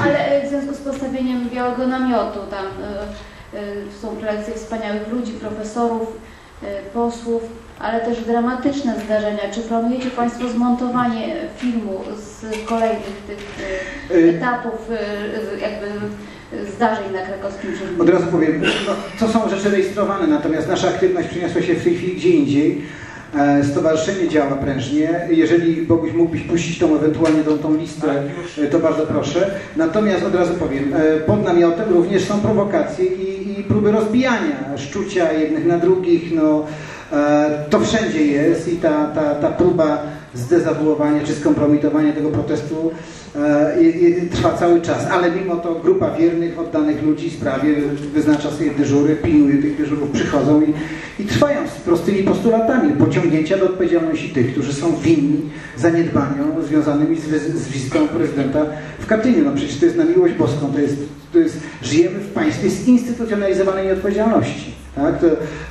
Ale e, w związku z postawieniem białego namiotu, tam e, e, są prelekcje wspaniałych ludzi, profesorów, e, posłów, ale też dramatyczne zdarzenia. Czy planujecie Państwo zmontowanie filmu z kolejnych tych Y- etapów, jakby zdarzeń na krakowskim Od Żyrmie? razu powiem, no, to są rzeczy rejestrowane, natomiast nasza aktywność przeniosła się w tej chwili gdzie indziej. E, Stowarzyszenie działa prężnie. Jeżeli Boguś mógłbyś puścić tą ewentualnie tą, tą listę, e, to bardzo proszę. Natomiast od razu powiem, e, pod namiotem również są prowokacje i, i próby rozbijania, szczucia jednych na drugich. No, to wszędzie jest i ta, ta, ta próba zdezawuowania czy skompromitowania tego protestu i trwa cały czas, ale mimo to grupa wiernych, oddanych ludzi sprawie wyznacza sobie dyżury, pilnuje tych dyżurów, przychodzą i, i trwają z prostymi postulatami pociągnięcia do odpowiedzialności tych, którzy są winni zaniedbaniom związanymi z, z wizytą prezydenta w Katyniu. No przecież to jest na miłość boską, to jest, to jest żyjemy w państwie zinstytucjonalizowanej nieodpowiedzialności. Tak? To,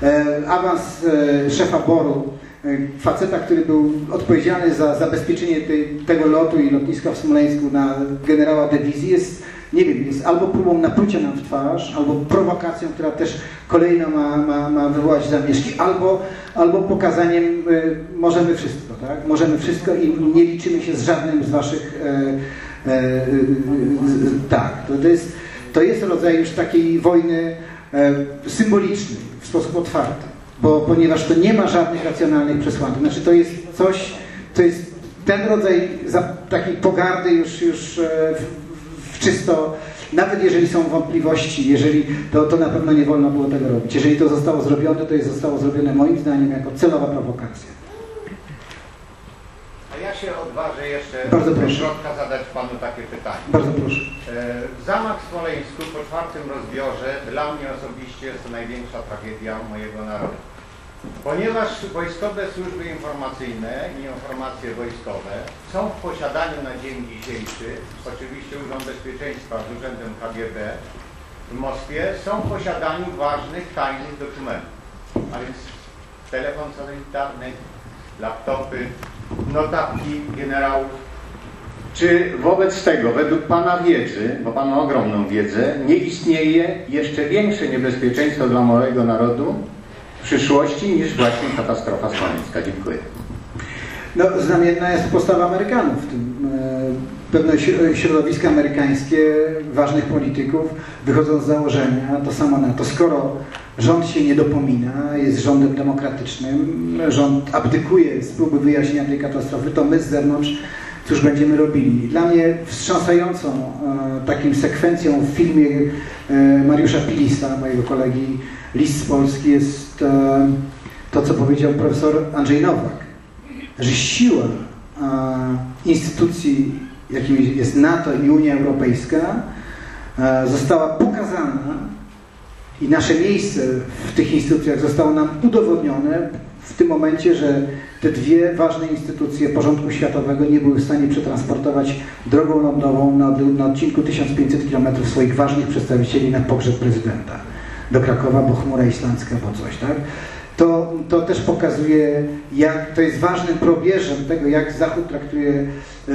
e, awans e, szefa BOR-u e, faceta, który był odpowiedzialny za zabezpieczenie tego lotu i lotniska w Smoleńsku na generała dywizji jest, nie wiem, jest albo próbą naplucia nam w twarz, albo prowokacją, która też kolejna ma, ma, ma wywołać zamieszki, albo, albo pokazaniem y, możemy wszystko, tak? Możemy wszystko i nie liczymy się z żadnym z waszych e, z- tak, to, jest, to jest rodzaj już takiej wojny symbolicznej, w sposób otwarty, bo, ponieważ to nie ma żadnych racjonalnych przesłanek. Znaczy to jest coś, to jest ten rodzaj za, takiej pogardy już, już e, w, w czysto, nawet jeżeli są wątpliwości, jeżeli to, to na pewno nie wolno było tego robić. Jeżeli to zostało zrobione, to jest zostało zrobione moim zdaniem jako celowa prowokacja. Się odważę jeszcze Bardzo proszę. środka zadać Panu takie pytanie. Bardzo proszę. E, Zamach w Smoleńsku po czwartym rozbiorze dla mnie osobiście jest to największa tragedia mojego narodu. Ponieważ wojskowe służby informacyjne i informacje wojskowe są w posiadaniu na dzień dzisiejszy, oczywiście Urząd Bezpieczeństwa z Urzędem KGB w Moskwie, są w posiadaniu ważnych, tajnych dokumentów. A więc telefon satelitarny, laptopy, notatki generałów, Czy wobec tego, według Pana wiedzy, bo Pan ma ogromną wiedzę, nie istnieje jeszcze większe niebezpieczeństwo dla małego narodu w przyszłości niż właśnie katastrofa smoleńska? Dziękuję. No, znamienna jest postawa Amerykanów. w tym, e, Pewne śro- środowiska amerykańskie, ważnych polityków wychodzą z założenia, to samo na to, skoro rząd się nie dopomina, jest rządem demokratycznym, rząd abdykuje z próby wyjaśnienia tej katastrofy, to my z zewnątrz cóż będziemy robili. Dla mnie wstrząsającą e, takim sekwencją w filmie e, Mariusza Pilisa, mojego kolegi List z Polski, jest e, to, co powiedział profesor Andrzej Nowak że siła e, instytucji, jakimi jest NATO i Unia Europejska, e, została pokazana i nasze miejsce w tych instytucjach zostało nam udowodnione w tym momencie, że te dwie ważne instytucje porządku światowego nie były w stanie przetransportować drogą lądową na, na odcinku 1500 km swoich ważnych przedstawicieli na pogrzeb prezydenta do Krakowa, bo chmura islandzka, bo coś, tak? To, to też pokazuje, jak to jest ważnym probierzem tego, jak Zachód traktuje e,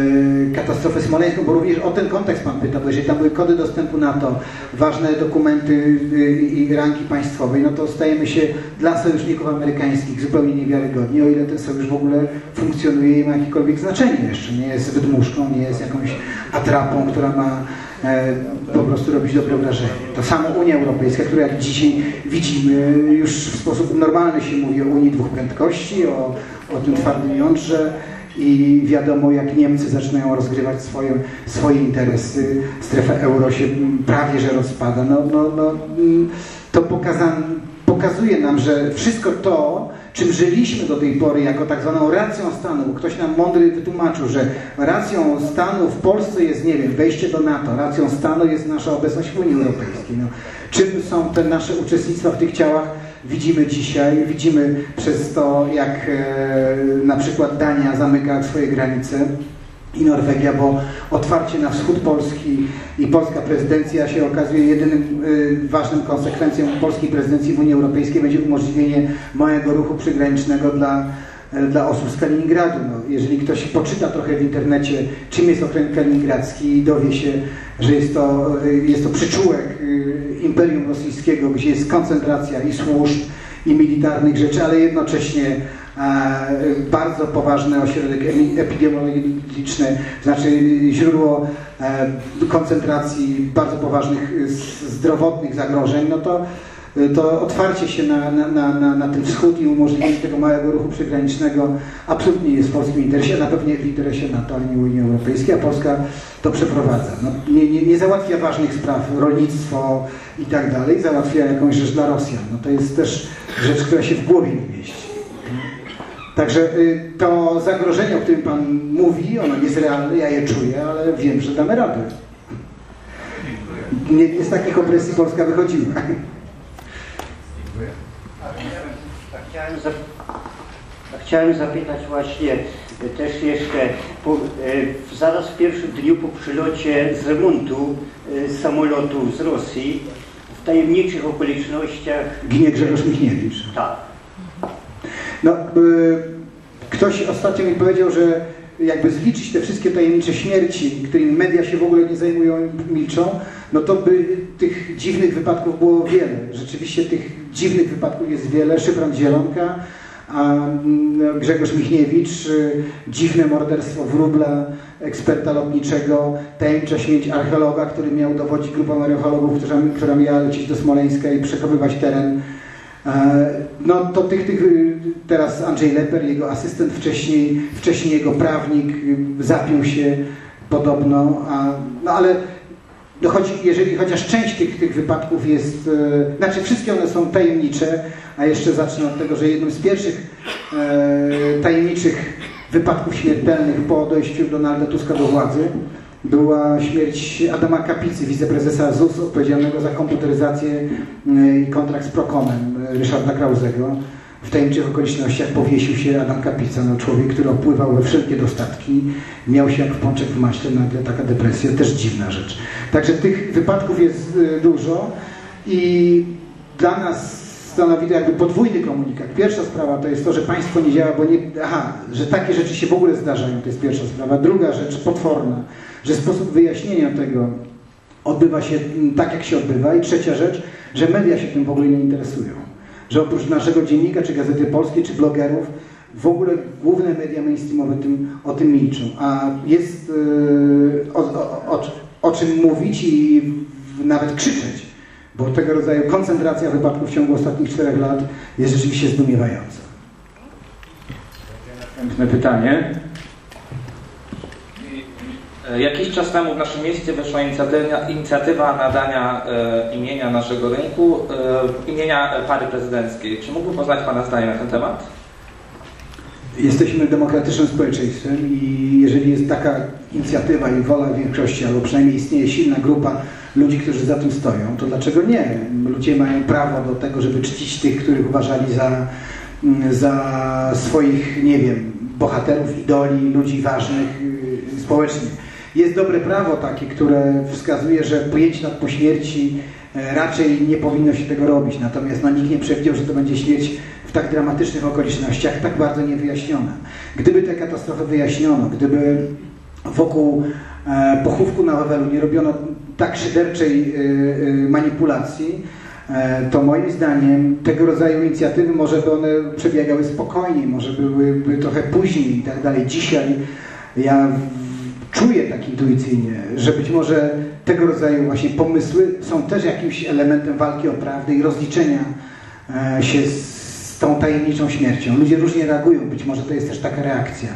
katastrofę smoleńską, bo również o ten kontekst Pan pyta, bo jeżeli tam były kody dostępu NATO, ważne dokumenty e, i rangi państwowej, no to stajemy się dla sojuszników amerykańskich zupełnie niewiarygodni, o ile ten sojusz w ogóle funkcjonuje i ma jakiekolwiek znaczenie jeszcze, nie jest wydmuszką, nie jest jakąś atrapą, która ma po prostu robić dobre wrażenie. To samo Unia Europejska, która jak dzisiaj widzimy, już w sposób normalny się mówi o Unii dwóch prędkości, o, o tym twardym jądrze i wiadomo jak Niemcy zaczynają rozgrywać swoje, swoje interesy, strefa euro się prawie że rozpada. No, no, no, to pokazan, pokazuje nam, że wszystko to, czym żyliśmy do tej pory jako tak zwaną racją stanu, bo ktoś nam mądry wytłumaczył, że racją stanu w Polsce jest, nie wiem, wejście do NATO, racją stanu jest nasza obecność w Unii Europejskiej. No, czym są te nasze uczestnictwa w tych ciałach, widzimy dzisiaj, widzimy przez to, jak e, na przykład Dania zamyka swoje granice i Norwegia, bo otwarcie na wschód Polski i polska prezydencja się okazuje jedynym y, ważnym konsekwencją polskiej prezydencji w Unii Europejskiej będzie umożliwienie małego ruchu przygranicznego dla e, dla osób z Kaliningradu. No, jeżeli ktoś poczyta trochę w internecie, czym jest okręg kaliningradzki i dowie się, że jest to, e, jest to przyczółek e, Imperium Rosyjskiego, gdzie jest koncentracja i służb, i militarnych rzeczy, ale jednocześnie bardzo poważny ośrodek emi- epidemiologiczny, znaczy źródło e, koncentracji bardzo poważnych e, zdrowotnych zagrożeń, no to, e, to otwarcie się na, na, na, na, ten wschód i umożliwienie tego małego ruchu przygranicznego absolutnie jest w polskim interesie, na pewno w interesie NATO, nie Unii Europejskiej, a Polska to przeprowadza. No, nie, nie, nie załatwia ważnych spraw, rolnictwo i tak dalej, załatwia jakąś rzecz dla Rosjan. No to jest też rzecz, która się w głowie nie mieści. Także y, to zagrożenie, o którym Pan mówi, ono nie jest realne, ja je czuję, ale wiem, że damy radę. Nie, nie z takich opresji Polska wychodziła. Chciałem, chciałem zapytać właśnie też jeszcze, po, w- zaraz w pierwszym dniu po przylocie z remontu e, samolotu z Rosji, w tajemniczych okolicznościach, Ginie Grzegorz Michniewicz. tak, No, y, ktoś ostatnio mi powiedział, że jakby zliczyć te wszystkie tajemnicze śmierci, którymi media się w ogóle nie zajmują i milczą, no to by tych dziwnych wypadków było wiele. Rzeczywiście tych dziwnych wypadków jest wiele. Szyfran Zielonka, mm, Grzegorz Michniewicz, y, dziwne morderstwo wróbla, eksperta lotniczego, tajemnicza śmierć archeologa, który miał dowodzić grupą archeologów, która miała lecieć do Smoleńska i przechowywać teren. E, No to tych, tych y, teraz Andrzej Leper, jego asystent, wcześniej, wcześniej jego prawnik y, zapił się podobno, a, no ale no jeżeli chociaż część tych, tych wypadków jest, e, znaczy wszystkie one są tajemnicze, a jeszcze zacznę od tego, że jednym z pierwszych e, tajemniczych wypadków śmiertelnych po dojściu Donalda Tuska do władzy była śmierć Adama Kapicy, wiceprezesa ZUS odpowiedzialnego za komputeryzację e, i kontrakt z Procomem e, Ryszarda Krauzego. W tajemniczych okolicznościach powiesił się Adam Kapica, no człowiek, który opływał we wszelkie dostatki, miał się jak w pączek w maśle, nagle taka depresja, też dziwna rzecz. Także tych wypadków jest e, dużo i dla nas stanowi to jakby podwójny komunikat. Pierwsza sprawa to jest to, że państwo nie działa, bo nie... Aha, że takie rzeczy się w ogóle zdarzają, to jest pierwsza sprawa. Druga rzecz, potworna, że sposób wyjaśnienia tego odbywa się mm, tak, jak się odbywa. I trzecia rzecz, że media się tym w ogóle nie interesują. Że oprócz naszego dziennika, czy Gazety Polskiej, czy blogerów, w ogóle główne media mainstreamowe tym, o tym milczą. A jest yy, o, o, o, o czym mówić i nawet krzyczeć, bo tego rodzaju koncentracja wypadków w ciągu ostatnich czterech lat jest rzeczywiście zdumiewająca. Następne pytanie. E, Jakiś czas temu w naszym mieście wyszła inicjatywa, inicjatywa nadania e, imienia naszego rynku, e, imienia pary prezydenckiej. Czy mógłby poznać Pana zdanie na ten temat? Jesteśmy demokratycznym społeczeństwem i jeżeli jest taka inicjatywa i wola większości, albo przynajmniej istnieje silna grupa ludzi, którzy za tym stoją, to dlaczego nie? Ludzie mają prawo do tego, żeby czcić tych, których uważali za, mm, za swoich, nie wiem, bohaterów, idoli, ludzi ważnych yy, społecznie. Jest dobre prawo takie, które wskazuje, że pojęcie nad po śmierci e, raczej nie powinno się tego robić. Natomiast no, nikt nie przewidział, że to będzie śmierć w tak dramatycznych okolicznościach, tak bardzo niewyjaśniona. Gdyby tę katastrofę wyjaśniono, gdyby wokół e, pochówku na Wawelu nie robiono tak szyderczej e, e, manipulacji, to moim zdaniem tego rodzaju inicjatywy może by one przebiegały spokojniej, może byłyby trochę później i tak dalej. Dzisiaj ja czuję tak intuicyjnie, że być może tego rodzaju właśnie pomysły są też jakimś elementem walki o prawdę i rozliczenia się z tą tajemniczą śmiercią. Ludzie różnie reagują, być może to jest też taka reakcja.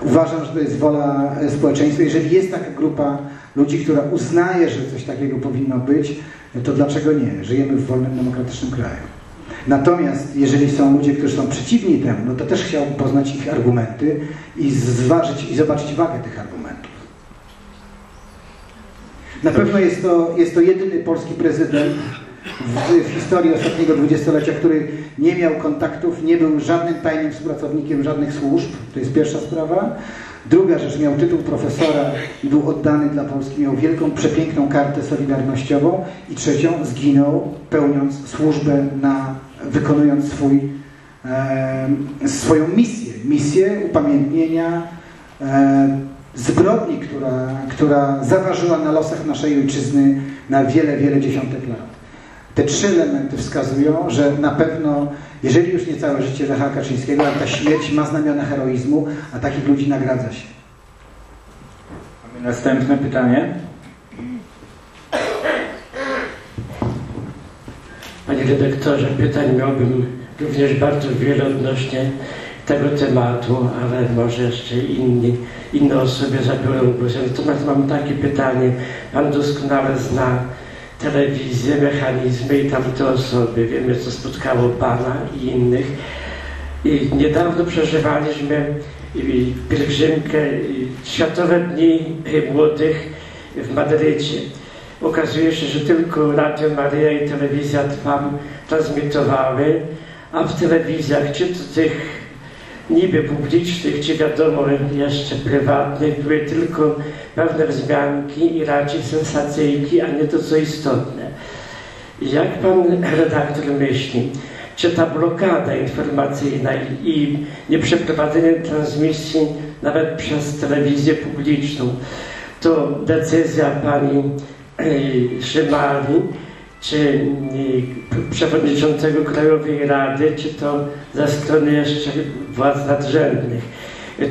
Uważam, że to jest wola e, społeczeństwa. Jeżeli jest taka grupa ludzi, która uznaje, że coś takiego powinno być, to dlaczego nie? Żyjemy w wolnym, demokratycznym kraju. Natomiast jeżeli są ludzie, którzy są przeciwni temu, no to też chciałbym poznać ich argumenty i zważyć i zobaczyć wagę tych argumentów. Na pewno jest to, jest to jedyny polski prezydent w, w historii ostatniego dwudziestolecia, który nie miał kontaktów, nie był żadnym tajnym współpracownikiem żadnych służb. To jest pierwsza sprawa. Druga rzecz, miał tytuł profesora i był oddany dla Polski, miał wielką, przepiękną kartę solidarnościową. I trzecią, zginął pełniąc służbę, na, wykonując swój e, swoją misję, misję upamiętnienia e, zbrodni, która, która zaważyła na losach naszej ojczyzny na wiele, wiele dziesiątek lat. Te trzy elementy wskazują, że na pewno, jeżeli już nie całe życie Lecha Kaczyńskiego, ale ta śmierć ma znamiona heroizmu, a takich ludzi nagradza się. Mamy następne pytanie. Panie redaktorze, pytań miałbym również bardzo wiele odnośnie tego tematu, ale może jeszcze inni, inne osoby zabiorą głos. Natomiast mam takie pytanie. Pan doskonale zna telewizję, mechanizmy i tamte osoby. Wiemy, co spotkało Pana i innych. I niedawno przeżywaliśmy pielgrzymkę Światowe Dni Młodych w Madrycie. Okazuje się, że tylko Radio Maryja i Telewizja Trwam transmitowały, a w telewizjach, czy to tych niby publicznych, czy wiadomo jeszcze prywatnych, były tylko pewne wzmianki i raczej sensacyjki, a nie to, co istotne. Jak pan redaktor myśli, czy ta blokada informacyjna i, nieprzeprowadzenie transmisji nawet przez telewizję publiczną, to decyzja pani e, Szymali, czy e, przewodniczącego Krajowej Rady, czy to ze strony jeszcze władz nadrzędnych?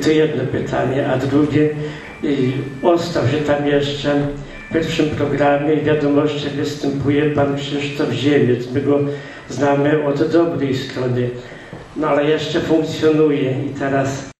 To jedno pytanie, a drugie, e, ostał się tam jeszcze w pierwszym programie wiadomości występuje pan Krzysztof Ziemiec. My go znamy od dobrej strony, no ale jeszcze funkcjonuje i teraz